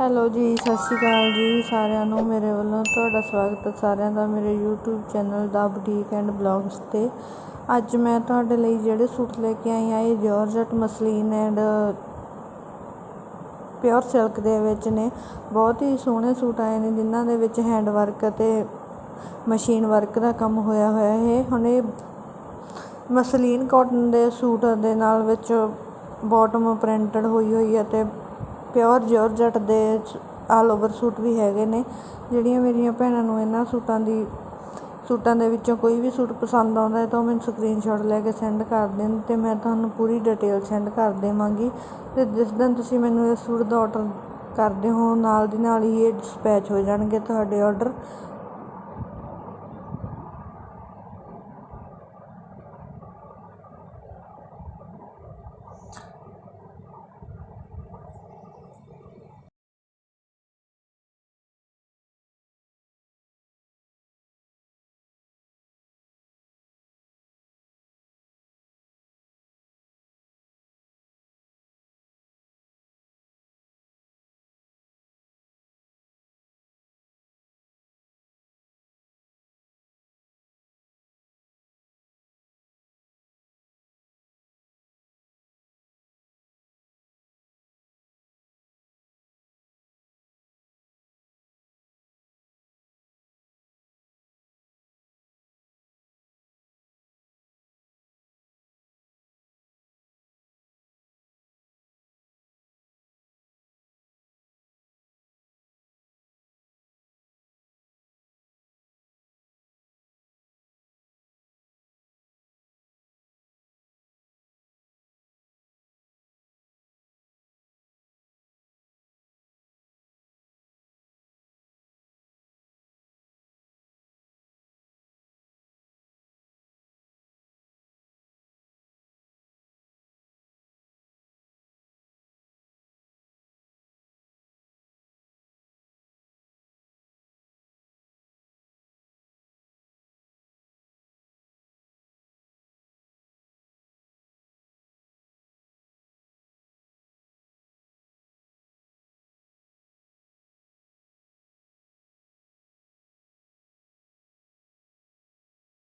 Hello ਜੀ, ਸਤਿ ਸ਼੍ਰੀ ਅਕਾਲ ਜੀ ਸਾਰਿਆਂ ਨੂੰ। ਮੇਰੇ ਵੱਲੋਂ ਤੁਹਾਡਾ ਸਵਾਗਤ ਹੈ ਸਾਰਿਆਂ ਦਾ ਮੇਰੇ YouTube ਚੈਨਲ ਦਾ ਬੁਟੀਕ ਐਂਡ ਬਲੌਗਸ ਤੇ। ਅੱਜ ਮੈਂ ਤੁਹਾਡੇ ਲਈ ਜਿਹੜੇ ਸੂਟ ਲੈ ਕੇ ਆਈ ਆ ਇਹ georgette muslin and pure silk ਦੇ ਵਿੱਚ ਨੇ। ਬਹੁਤ ਹੀ ਸੋਹਣੇ ਸੂਟ ਆਏ ਨੇ, ਜਿਨ੍ਹਾਂ ਦੇ ਵਿੱਚ ਹੈਂਡ ਵਰਕ ਅਤੇ ਮਸ਼ੀਨ ਵਰਕ ਦਾ ਕੰਮ ਹੋਇਆ ਹੋਇਆ ਹੈ। ਹੁਣ ਇਹ ਮਸਲੀਨ ਕਾਟਨ ਦੇ ਸੂਟ ਦੇ ਨਾਲ ਵਿੱਚ ਬਾਟਮ ਪ੍ਰਿੰਟਡ ਹੋਈ ਹੋਈ ਹੈ ਤੇ ਪਿਓਰ ਜਾਰਜਟ ਦੇ ਆਲ ਓਵਰ ਸੂਟ ਵੀ ਹੈਗੇ ਨੇ। ਜਿਹੜੀਆਂ ਮੇਰੀਆਂ ਭੈਣਾਂ ਨੂੰ ਇਹਨਾਂ ਸੂਟਾਂ ਦੀ ਸੂਟਾਂ ਦੇ ਵਿੱਚੋਂ ਕੋਈ ਵੀ ਸੂਟ ਪਸੰਦ ਆਉਂਦਾ ਹੈ ਤਾਂ ਉਹ ਮੈਨੂੰ ਸਕਰੀਨਸ਼ਾਟ ਲੈ ਕੇ ਸੈਂਡ ਕਰ ਦੇਣ ਅਤੇ ਮੈਂ ਤੁਹਾਨੂੰ ਪੂਰੀ ਡਿਟੇਲ ਸੈਂਡ ਕਰ ਦੇਵਾਂਗੀ। ਅਤੇ ਜਿਸ ਦਿਨ ਤੁਸੀਂ ਮੈਨੂੰ ਇਸ ਸੂਟ ਦਾ ਆਰਡਰ ਕਰਦੇ ਹੋ, ਨਾਲ ਦੀ ਨਾਲ ਹੀ ਇਹ ਡਿਸਪੈਚ ਹੋ ਜਾਣਗੇ ਤੁਹਾਡੇ ਆਰਡਰ